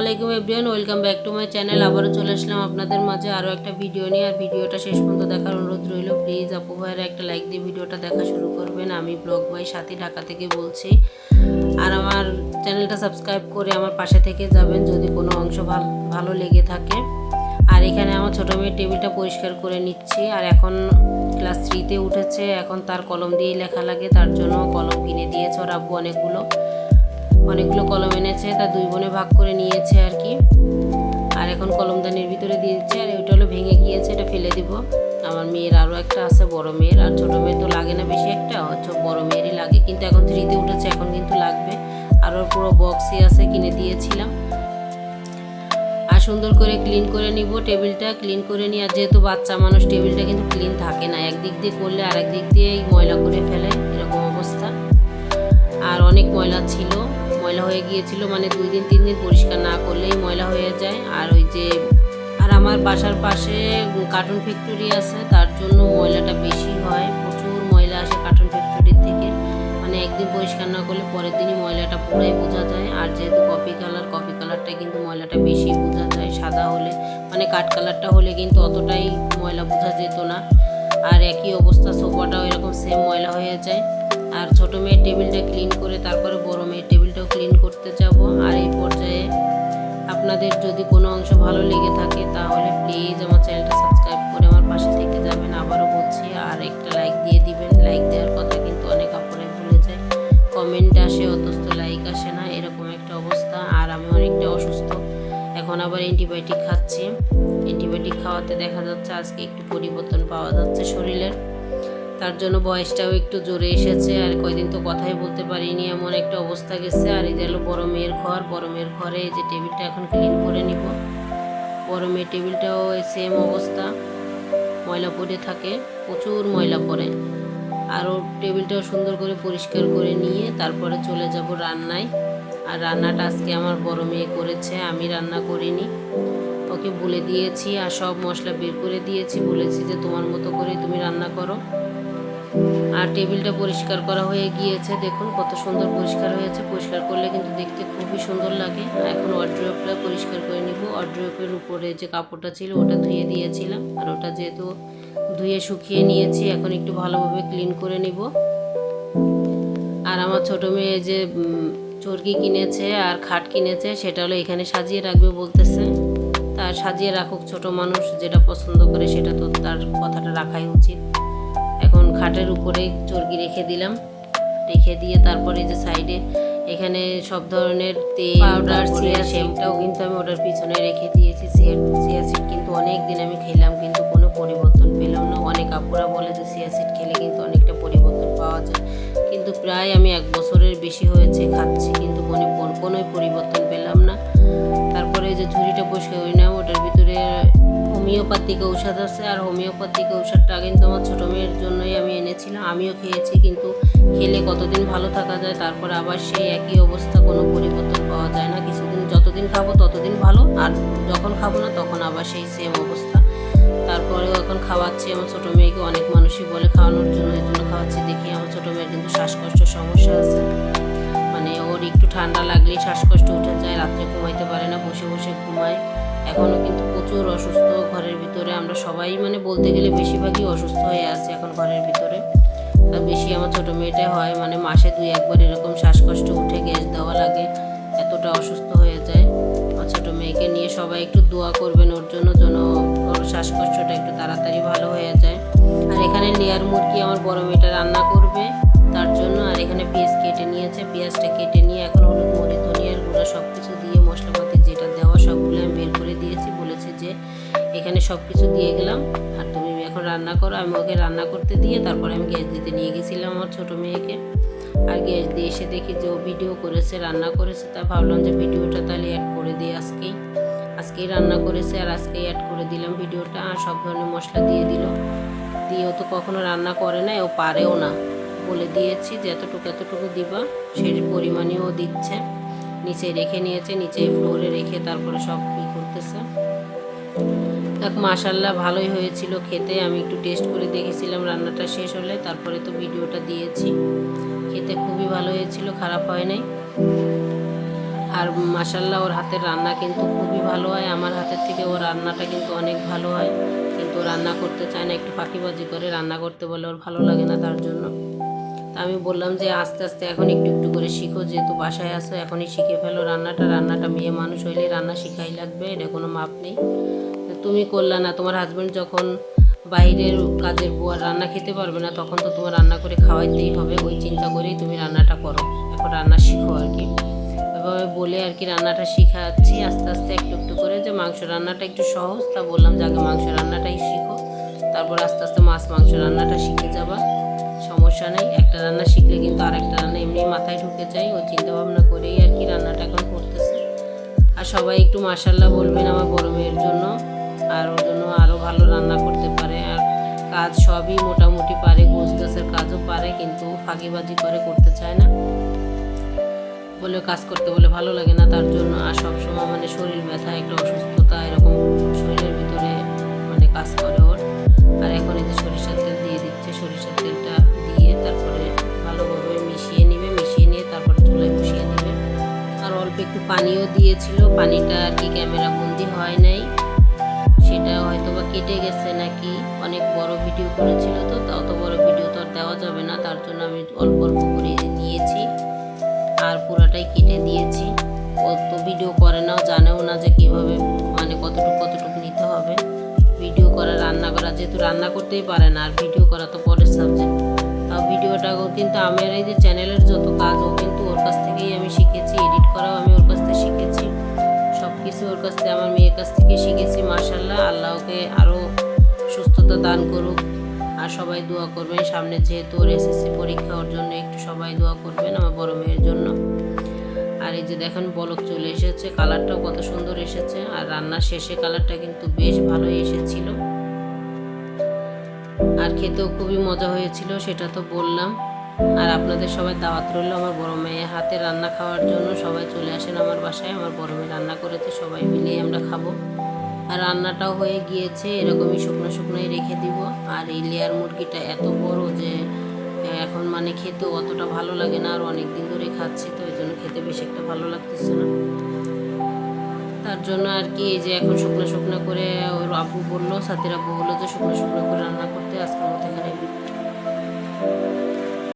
আলাইকুম everyone, welcome back to my channel. আবারও চলে আসলাম আপনাদের মাঝে আরও একটা ভিডিও নিয়ে। আর ভিডিওটা শেষ পর্যন্ত দেখার অনুরোধ রইল। প্লিজ আপু ভাইয়ের একটা লাইক দিয়ে ভিডিওটা দেখা শুরু করবেন। আমি ব্লগ বাই সাথী ঢাকা থেকে বলছি। আর আমার চ্যানেলটা সাবস্ক্রাইব করে আমার পাশে থেকে যাবেন যদি কোনো অংশ ভালো ভালো লেগে থাকে। আর এখানে আমার ছোটো মেয়ের টেবিলটা পরিষ্কার করে নিচ্ছি। আর এখন ক্লাস থ্রিতে উঠেছে। এখন তার কলম দিয়েই লেখা লাগে। তার জন্য কলম কিনে দিয়েছে ওর আব্বু অনেকগুলো। অনেকগুলো কলম এনেছে, তা দুই বোনে ভাগ করে নিয়েছে আর কি। আর এখন কলমদানির ভিতরে দিয়ে দিচ্ছে, আর ওইটা হলো ভেঙে গিয়েছে, এটা ফেলে দিব। আমার মেয়ের আরও একটা আছে, বড় মেয়ের, আর ছোটো মেয়ের তো লাগে না বেশি একটা হচ্ছে বড় মেয়েরই লাগে। কিন্তু এখন থ্রিতে উঠেছে, এখন কিন্তু লাগবে। আর ওর পুরো বক্সই আছে, কিনে দিয়েছিলাম। আর সুন্দর করে ক্লিন করে নিব টেবিলটা ক্লিন করে নিয়ে, আর যেহেতু বাচ্চা মানুষ, টেবিলটা কিন্তু ক্লিন থাকে না। একদিক দিয়ে করলে আরেক দিক দিয়ে ময়লা করে ফেলে, এরকম অবস্থা। আর অনেক ময়লা ছিল। ময়লা হয়ে গিয়েছিল মানে দুই দিন, তিন দিন পরিষ্কার না করলেই ময়লা হয়ে যায়। আর ওই যে, আর আমার বাসার পাশে কার্টুন ফ্যাক্টরি আছে, তার জন্য ময়লাটা বেশি হয়। প্রচুর ময়লা আসে কার্টুন ফ্যাক্টরির থেকে। মানে একদিন পরিষ্কার না করলে পরের দিনই ময়লাটা পুরাই বোঝা যায়। আর যেহেতু কফি কালার কফি কালারটা কিন্তু ময়লাটা বেশি বোঝা যায়, সাদা হলে। মানে কাঠ কালারটা হলে কিন্তু অতটাই ময়লা বোঝা যেত না। আর একই অবস্থা সোফাটাও এরকম সেম ময়লা হয়ে যায়। আর ছোটো মেয়ের টেবিলটা ক্লিন করে, তারপরে বড় মেয়ের টেবিলটাও ক্লিন করতে যাব। আর এই পর্যায়ে আপনাদের যদি কোনো অংশ ভালো লেগে থাকে, তাহলে প্লিজ আমার চ্যানেলটা সাবস্ক্রাইব করে আমার পাশে থেকে যাবেন। আবারও বলছি, আর একটা লাইক দিয়ে দিবেন। লাইক দেওয়ার কথা কিন্তু অনেক আপনারা ভুলে যায় কমেন্ট আসে অথচ লাইক আসে না। এরকম একটা অবস্থা। আর আমি অনেকটা অসুস্থ। এখন আবার অ্যান্টিবায়োটিক খাচ্ছি। অ্যান্টিবায়োটিক খাওয়াতে দেখা যাচ্ছে আজকে একটু পরিবর্তন পাওয়া যাচ্ছে শরীরের। তার জন্য বয়সটাও একটু জোরে এসেছে আর কয়দিন তো কথাই বলতে পারিনি, এমন একটা অবস্থা গেছে। আর এই হলো বড় মেয়ের ঘর, বড় মেয়ের ঘরে এই যে টেবিলটা এখন ক্লিন করে নিব। বড় মেয়ের টেবিলটাও সেম অবস্থা। ময়লা পড়ে থাকে, প্রচুর ময়লা পড়ে। আর ওর টেবিলটাও সুন্দর করে পরিষ্কার করে নিয়ে তারপরে চলে যাব রান্নায়। আর রান্নাটা আজকে আমার বড় মেয়ে করেছে, আমি রান্না করিনি। ওকে বলে দিয়েছি আর সব মশলা বের করে দিয়েছি, বলেছি যে তোমার মতো করে তুমি রান্না করো। আর টেবিলটা পরিষ্কার করা হয়ে গিয়েছে। দেখুন কত সুন্দর পরিষ্কার হয়েছে। পরিষ্কার করলে কিন্তু দেখতে খুবই সুন্দর লাগে। এখন ওয়ার্ড্রোপটা পরিষ্কার করে নিব। ওয়ার্ড্রোপের উপরে যে কাপড়টা ছিল, ওটা ধুয়ে দিয়েছিলাম। আর ওটা যেহেতু ধুয়ে শুকিয়ে নিয়েছি, এখন একটু ভালোভাবে ক্লিন করে নিব। আর আমার ছোট মেয়ে যে চরকি কিনেছে আর খাট কিনেছে, সেটা হলো এখানে সাজিয়ে রাখবে বলতেছে। তার সাজিয়ে রাখুক ছোট মানুষ, যেটা পছন্দ করে সেটা তো তার কথাটা রাখাই উচিত। এখন খাটের উপরে চর্কি রেখে দিলাম। রেখে দিয়ে তারপরে যে সাইডে এখানে সব ধরনের তেল পাউডার সিয়া শ্যাম্পটাও কিন্তু আমি ওটার পিছনে রেখে দিয়েছি। সিয়া সিয়া সিড কিন্তু অনেক দিন আমি খেলাম কিন্তু কোনো পরিবর্তন পেলাম না। অনেক আপুরা বলে যে সিয়া সিড খেলে কিন্তু অনেকটা পরিবর্তন পাওয়া যায়। কিন্তু প্রায় আমি এক বছরের বেশি হয়েছে খাচ্ছি কিন্তু কোনো কোনোই পরিবর্তন পেলাম না। তারপরে যে ঝুড়িটা ওটার ভিতরে হোমিওপ্যাথিক ঔষধ আছে আর হোমিওপ্যাথিক ঔষধটা কিন্তু আমার ছোটো মেয়ের জন্যই আমি এনেছিলাম, আমিও খেয়েছি কিন্তু খেলে কতদিন ভালো থাকা যায় তারপর আবার সেই একই অবস্থা কোনো পরিবর্তন পাওয়া যায় না, কিছুদিন যতদিন খাব ততদিন ভালো আর যখন খাব না তখন আবার সেই সেম অবস্থা। তারপরেও এখন খাওয়াচ্ছি, আমার ছোটো মেয়েকে অনেক মানুষই বলে খাওয়ানোর জন্য, এই জন্য খাওয়াচ্ছি, দেখি আমার ছোটো মেয়ের কিন্তু শ্বাসকষ্ট সমস্যা আছে। মানে ওর একটু ঠান্ডা লাগলেই শ্বাসকষ্ট উঠে যায়, রাত্রে ঘুমাইতে পারে না, বসে বসে ঘুমায়। এখনও কিন্তু প্রচুর অসুস্থ ঘরের ভিতরে। আমরা সবাই মানে বলতে গেলে বেশিরভাগই অসুস্থ হয়ে আছে এখন ঘরের ভিতরে। আর বেশি আমার ছোটো মেয়েটা হয় মানে মাসে দুই একবার এরকম শ্বাসকষ্ট উঠে গ্যাস দেওয়া লাগে, এতটা অসুস্থ হয়ে যায়। আমার ছোটো মেয়েকে নিয়ে সবাই একটু দোয়া করবেন ওর জন্য যেন ওর শ্বাসকষ্টটা একটু তাড়াতাড়ি ভালো হয়ে যায়। আর এখানে লেয়ার মুরগি আমার বড় মেয়েটা রান্না করবে, তার জন্য। আর এখানে পেঁয়াজ কেটে নিয়েছে, পেঁয়াজটা কেটে সব কিছু দিয়ে গেলাম। আর তুমি এখন রান্না করো, আমি ওকে রান্না করতে দিয়ে তারপরে আমি গ্যাস দিতে নিয়ে গেছিলাম আমার ছোটো মেয়েকে। আর গ্যাস দিয়ে এসে দেখি যে ও ভিডিও করেছে, রান্না করেছে। তা ভাবলাম যে ভিডিওটা তাহলে অ্যাড করে দিই আজকেই। আজকেই রান্না করেছে আর আজকেই অ্যাড করে দিলাম ভিডিওটা আর সব ধরনের মশলা দিয়ে দিল। দিয়ে ও তো কখনো রান্না করে না ও পারেও না। বলে দিয়েছি যে এতটুকু এতটুকু দিবা, সেই পরিমাণেও দিচ্ছে। নিচে রেখে নিয়েছে নিচে ফ্লোরে রেখে তারপরে সব ই করতেছে। দেখ মাশাল্লাহ ভালোই হয়েছিল খেতে। আমি একটু টেস্ট করে দেখেছিলাম, রান্নাটা শেষ হলে তারপরে তো ভিডিওটা দিয়েছি। খেতে খুবই ভালো হয়েছিল, খারাপ হয় নাই। আর মাসাল্লাহ ওর হাতের রান্না কিন্তু খুবই ভালো হয়। আমার হাতের থেকে ওর রান্নাটা কিন্তু অনেক ভালো হয়। কিন্তু রান্না করতে চায় না, একটু ফাঁকিবাজি করে। রান্না করতে বলে ওর ভালো লাগে না তার জন্য। তা আমি বললাম যে, আস্তে আস্তে এখন একটু একটু করে শিখো, যেহেতু বাসায় আসো এখনই শিখে ফেলো রান্নাটা। রান্নাটা মেয়ে মানুষ হইলে রান্না শিখাই লাগবে, এটা কোনো মাপ নেই। তুমি করলে না, তোমার হাজব্যান্ড যখন বাইরের কাজের বুয়ার রান্না খেতে পারবে না, তখন তো তোমার রান্না করে খাওয়াইতেই হবে। ওই চিন্তা করেই তুমি রান্নাটা করো। এখন রান্না শিখো আর কি। এভাবে বলে আর কি রান্নাটা শিখাচ্ছি আস্তে আস্তে একটু একটু করে। যে মাংস রান্নাটা একটু সহজ, তা বললাম যে আগে মাংস রান্নাটাই শিখো। তারপর আস্তে আস্তে মাছ মাংস রান্নাটা শিখে যাবা। সমস্যা নেই, একটা রান্না শিখলে কিন্তু আরেকটা রান্না এমনি মাথায় ঢুকে যায়। ওই চিন্তাভাবনা করেই আর কি রান্নাটা এখন করতেছে। আর সবাই একটু মাসাল্লাহ বলবেন আমার বড় মেয়ের জন্য। আর ওর জন্য আরও ভালো রান্না করতে পারে। আর কাজ সবই মোটামুটি পারে, গোছ গাছের কাজও পারে, কিন্তু ফাঁকিবাজি করে করতে চায় না। বলে কাজ করতে বলে ভালো লাগে না তার জন্য। আর সবসময় মানে শরীর ব্যথা, একটা অসুস্থতা, এরকম শরীরের ভিতরে মানে কাজ করে ওর। আর এখন এই যে সরিষার তেল দিয়ে দিচ্ছে, সরিষার তেলটা দিয়ে তারপরে ভালোভাবে মিশিয়ে নিবে, মিশিয়ে নিয়ে তারপরে চুলায় বসিয়ে দিবে আর অল্প একটু পানিও দিয়েছিল, পানিটা আর কি ক্যামেরা বন্দি হয় নাই। সেটা হয়তো বা কেটে গেছে নাকি? অনেক বড় ভিডিও করেছিল তো অত বড় ভিডিও তো আর দেওয়া যাবে না। তার জন্য আমি অল্প অল্প করে নিয়েছি আর পুরাটাই কেটে দিয়েছি। ও তো ভিডিও করে নাও, জানেও না যে কীভাবে মানে কতটুকু কতটুকু নিতে হবে। ভিডিও করা, রান্না করা, যেহেতু রান্না করতেই পারে না, আর ভিডিও করা তো পরের সাবজেক্ট তাও ভিডিওটাও কিন্তু আমার এই যে চ্যানেলের যত কাজ সবাই দোয়া করবেন। সামনে যেহেতু ওর এসএসসি পরীক্ষা, ওর জন্য একটু সবাই দোয়া করবেন আমার বড় মেয়ের জন্য। আর এই যে দেখেন, বলক চলে এসেছে, কালারটাও কত সুন্দর এসেছে। আর রান্নার শেষে কালারটা কিন্তু বেশ ভালোই এসেছিল। আর খেতেও খুবই মজা হয়েছিল, সেটা তো বললাম। আর আপনাদের সবাই দাওয়াত রইল আমার বড় মেয়ে হাতে রান্না খাওয়ার জন্য। সবাই চলে আসেন আমার বাসায়, আমার বড় মেয়ে রান্না করেছে, সবাই মিলেই আমরা খাব। আর রান্নাটাও হয়ে গিয়েছে, এরকমই শুকনো শুকনোই রেখে দিব। আর এই লেয়ার মুরগিটা এত বড় যে, এখন মানে খেতে অতটা ভালো লাগে না, আর অনেক দিন ধরে খাচ্ছি, তো ওই জন্য খেতে বেশ একটা ভালো লাগতেছে না। তার জন্য আর কি, এই যে এখন শুকনো শুকনো করে ওর আব্বু বলল, সাথের আব্বু বলল যে শুকনো শুকনো করে রান্না করতে আজকের মতো